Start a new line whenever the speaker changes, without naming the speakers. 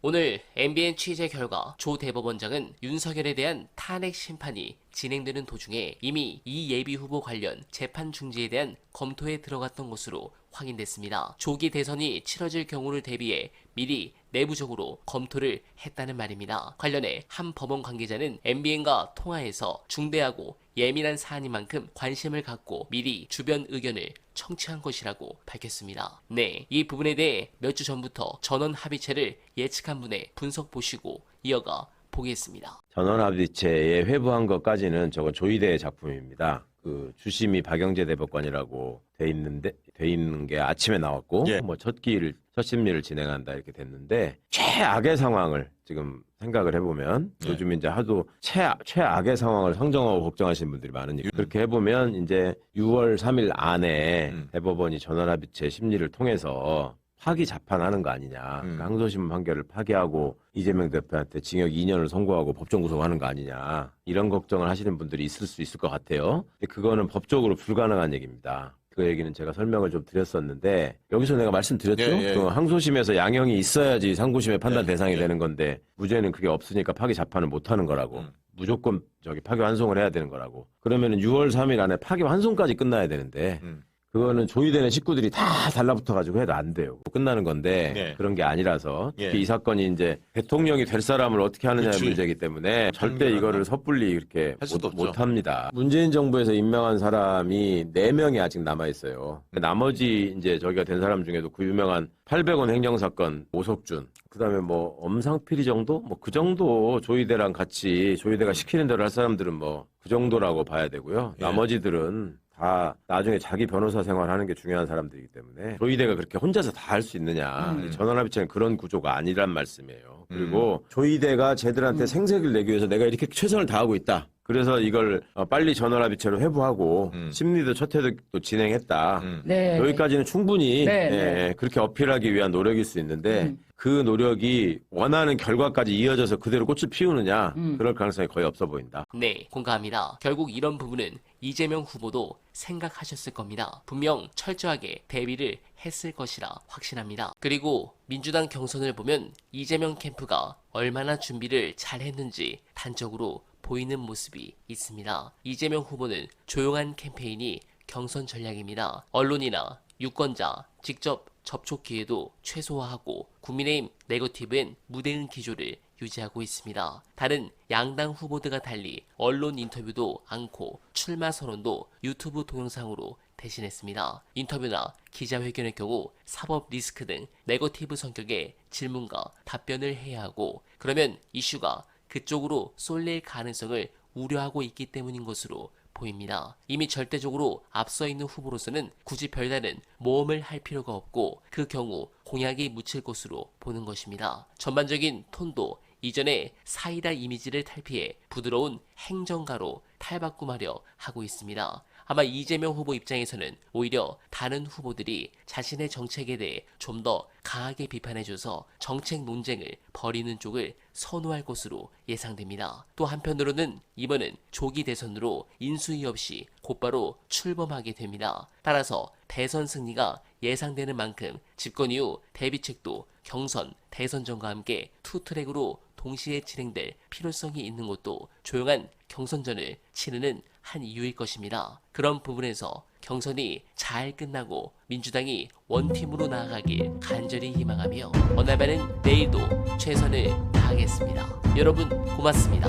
오늘 MBN 취재 결과 조 대법원장은 윤석열에 대한 탄핵 심판이 진행되는 도중에 이미 이 예비 후보 관련 재판 중지에 대한 검토에 들어갔던 것으로 확인됐습니다. 조기 대선이 치러질 경우를 대비해 미리 내부적으로 검토를 했다는 말입니다. 관련해 한 법원 관계자는 MBN과 통화해서 중대하고 예민한 사안인 만큼 관심을 갖고 미리 주변 의견을 청취한 것이라고 밝혔습니다. 네, 이 부분에 대해 몇 주 전부터 전원 합의체를 예측한 분의 분석 보시고 이어가 보겠습니다.
전원합의체에 회부한 것까지는 저거 조이대의 작품입니다. 그 주심이 박영재 대법관이라고 돼 있는데 돼 있는 게 아침에 나왔고
예.
뭐첫 기를 첫 심리를 진행한다 이렇게 됐는데 최악의 상황을 지금 생각을 해보면
예.
요즘 이제 하도 최 최악의 상황을 상정하고 걱정하시는 분들이 많으니까 그렇게 해보면 이제 6월 3일 안에
음.
대법원이 전원합의체 심리를 통해서 파기 재판하는 거 아니냐.
음.
그러니까 항소심 판결을 파기하고 이재명 대표한테 징역 2년을 선고하고 법정 구속하는 거 아니냐. 이런 걱정을 하시는 분들이 있을 수 있을 것 같아요. 그거는 법적으로 불가능한 얘기입니다. 그 얘기는 제가 설명을 좀 드렸었는데 여기서 내가 말씀드렸죠.
예, 예.
그 항소심에서 양형이 있어야지 상고심의 판단
예,
대상이
예.
되는 건데 무죄는 그게 없으니까 파기 재판을 못 하는 거라고.
음.
무조건 저기 파기 환송을 해야 되는 거라고. 그러면은 6월 3일 안에 파기 환송까지 끝나야 되는데
음.
그거는 조의되는 식구들이 다 달라붙어가지고 해도 안 돼요. 끝나는 건데
네.
그런 게 아니라서 특히
예.
이 사건이 이제 대통령이 될 사람을 어떻게 하느냐의
그치.
문제이기 때문에 절대. 이거를 섣불리 이렇게 못,
없죠.
합니다. 문재인 정부에서 임명한 사람이 네 명이 아직 남아 있어요. 나머지 이제 저기가 된 사람 중에도 그 유명한 800원 행정사건 오석준, 그다음에 뭐 엄상필이 정도, 뭐 그 정도 조의대랑 같이 조의대가 시키는 대로 할 사람들은 뭐 그 정도라고 봐야 되고요.
예.
나머지들은 다 나중에 자기 변호사 생활하는 게 중요한 사람들이기 때문에 조의대가 그렇게 혼자서 다 할 수 있느냐
음.
전원합의체는 그런 구조가 아니란 말씀이에요 그리고 조의대가 쟤들한테 생색을 내기 위해서 내가 이렇게 최선을 다하고 있다 그래서 이걸 어, 빨리 전원합의체로 회부하고
음.
심리도 첫 회도 진행했다
음.
네.
여기까지는 충분히
네,
예,
네.
예, 그렇게 어필하기 위한 노력일 수 있는데
음.
그 노력이 원하는 결과까지 이어져서 그대로 꽃을 피우느냐
음.
그럴 가능성이 거의 없어 보인다
네, 공감합니다. 결국 이런 부분은 이재명 후보도 생각하셨을 겁니다. 분명 철저하게 대비를 했을 것이라 확신합니다. 그리고 민주당 경선을 보면 이재명 캠프가 얼마나 준비를 잘 했는지 단적으로 보이는 모습이 있습니다. 이재명 후보는 조용한 캠페인이 경선 전략입니다. 언론이나 유권자 직접 접촉 기회도 최소화하고 국민의힘 네거티브엔 무대응 기조를 유지하고 있습니다. 다른 양당 후보들과 달리 언론 인터뷰도 않고 출마 선언도 유튜브 동영상으로 대신했습니다. 인터뷰나 기자회견의 경우 사법 리스크 등 네거티브 성격의 질문과 답변을 해야 하고 그러면 이슈가 그쪽으로 쏠릴 가능성을 우려하고 있기 때문인 것으로 보입니다. 이미 절대적으로 앞서 있는 후보로서는 굳이 별다른 모험을 할 필요가 없고 그 경우 공약이 묻힐 것으로 보는 것입니다. 전반적인 톤도 이전에 사이다 이미지를 탈피해 부드러운 행정가로 탈바꿈하려 하고 있습니다. 아마 이재명 후보 입장에서는 오히려 다른 후보들이 자신의 정책에 대해 좀 더 강하게 비판해줘서 정책 논쟁을 벌이는 쪽을 선호할 것으로 예상됩니다. 또 한편으로는 이번은 조기 대선으로 인수위 없이 곧바로 출범하게 됩니다. 따라서 대선 승리가 예상되는 만큼 집권 이후 대비책도 경선, 대선전과 함께 투트랙으로 동시에 진행될 필요성이 있는 것도 조용한 경선전을 치르는 한 이유일 것입니다. 그런 부분에서 경선이 잘 끝나고 민주당이 원팀으로 나아가길 간절히 희망하며 어나바는 내일도 최선을 다하겠습니다. 여러분 고맙습니다.